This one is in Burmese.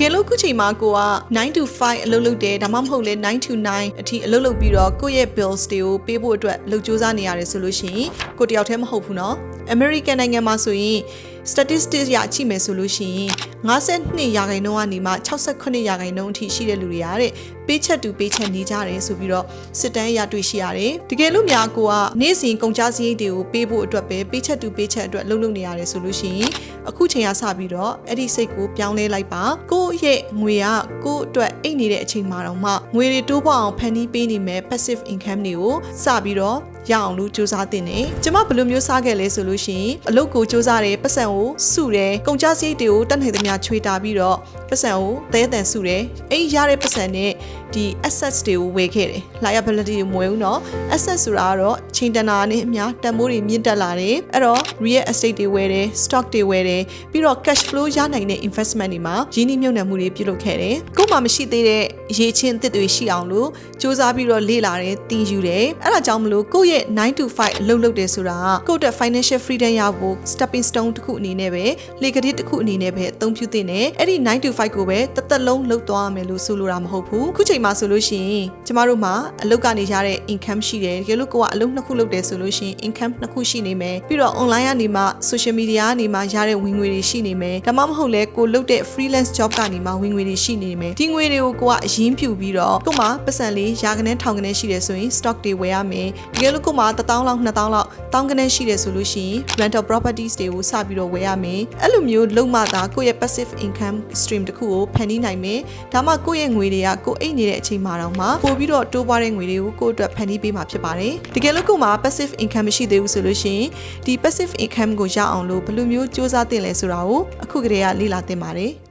ကယ်လို့အခုချိန်မှာကိုက9 to 5အလုပ်လုပ်တယ်ဒါမှမဟုတ်လဲ9 to 9အထိအလုပ်လုပ်ပြီးတော့ကိုယ့်ရဲ့ bills တွေကိုပေးဖို့အတွက်လုပ်ကြိုးစားနေရတယ်ဆိုလို့ရှိရင်ကိုတယောက်တည်းမဟုတ်ဘူးเนาะ American နိုင်ငံမှာဆိုရင် statistics ရကြည့်မယ်ဆိုလို့ရှိရင်52ရာခိုင်နှုန်းကနေမှ68ရာခိုင်နှုန်းအထိရှိတဲ့လူတွေရတဲ့ပေးချက်တူပေးချက်နေကြတယ်ဆိုပြီးတော့စစ်တမ်းအရတွေ့ရှိရတယ်တကယ်လို့များကိုကနေ့စဉ်ကုန်ကြစရိတ်တွေကိုပေးဖို့အတွက်ပဲပေးချက်တူပေးချက်အတွက်လုပ်လုပ်နေရတယ်ဆိုလို့ရှိရင်အခုချိန်ကစပြီးတော့အဲ့ဒီစိတ်ကိုပြောင်းလဲလိုက်ပါကိုယ့် ရဲ့ငွေကကိုယ့်အတွက်အိတ်နေတဲ့အချိန်မှာတော့မှငွေတွေတိုးပေါအောင်ဖန်တီးပေးနေမယ် passive income တွေကိုစပြီးတော့ရအောင်လို့စူးစမ်းတင်နေကျမဘယ်လိုမျိုးစားခဲ့လဲဆိုလို့ရှိရင်အလုပ်ကိုစူးစမ်းတယ်ပတ်စံကိုစုတယ်ကုန်ကြစရိတ်တွေကိုတတ်နိုင်သမျှချွေတာပြီးတော့ပတ်စံကိုသဲတန်စုတယ်အဲ့ဒီရတဲ့ပတ်စံနဲ့ဒီ assets တွေကိုဝယ်ခဲ့တယ် liability တွေမဝယ်ဘူးเนาะ assets ဆိုတာကတော့ချိန်တန်တာနဲ့အများတန်ဖိုးတွေမြင့်တက်လာတယ်အဲ့တော့ real estate တွေဝယ်တယ် stock တွေဝယ်တယ်ပြီးတော့ cash flow ရနိုင်တဲ့ investment တွေမှာရင်းနှီးမြှုပ်နှံ မှုတွေပြုလုပ်ခဲ့တယ်ကို့မှာမရှိသေးတဲ့ရေချင်းအသစ်တွေရှိအောင်လို့စူးစမ်းပြီးတော့လေ့လာတယ်သင်ယူတယ်အဲ့ဒါကြောင့်မလို့ကိုယ့်ရဲ့9 to 5အလုပ်လုပ်တယ်ဆိုတာကကိုယ့်အတွက် financial freedom ရဖို့ stepping stone တစ်ခုအနေနဲ့ပဲလေကတိတစ်ခုအနေနဲ့ပဲအသုံးပြုသင့်တယ်အဲ့ဒီ9 to 5ကိုပဲတသက်လုံးလုပ်သွားရမယ်လို့ဆိုလိုတာမဟုတ်ဘူးခုချိန်မှာဆိုလို့ရှိရင်ကျမတို့မှာအလုပ်ကနေရတဲ့ income ရှိတယ်တကယ်လို့ကိုကအလုပ်နှစ်ခုလုပ်တယ်ဆိုလို့ရှိရင် income နှစ်ခုရှိနေမယ်ပြီးတော့ online ကနေမှ social media ကနေမှရတဲ့ဝင်ငွေတွေရှိနေမယ်ဒါမှမဟုတ်လဲကိုလုပ်တဲ့ freelance job ကနေမှဝင်ငွေတွေရှိနေမယ်ဒီငွေတွေကိုကိုကအရင်ဖြူပြီးတော့ကိုမှပတ်စံလေးရာကနေထောင်ကနေရှိတယ်ဆိုရင် stock တွေဝယ်ရမယ်တကယ်လို့ကိုမှ1000လောက်2000လောက်တောင်းကနေရှိတယ်ဆိုလို့ရှိရင် rental properties တွေကိုစပြီးတော့ဝယ်ရမယ်အဲ့လိုမျိုးလုပ်မှသာကိုယ့်ရဲ့ passive income stream တစ်ခုကိုဖန်တီးနိုင်မယ်ဒါမှကိုယ့်ရဲ့ငွေတွေကကိုအိတ်နေတဲ့အချိန်မှာတော့မှပို့ပြီးတော့တိုးပွားတဲ့ငွေတွေကိုကိုယ့်အတွက်ဖန်တီးပေးမှာဖြစ်ပါတယ်တကယ်လို့ကိုမှ passive income မရှိသေးဘူးဆိုလို့ရှိရင်ဒီ passive income ကိုရအောင်လို့ဘယ်လိုမျိုးစူးစမ်းသင့်လဲဆိုတာကိုအခုကတည်းကလေ့လာသင်ပါတယ်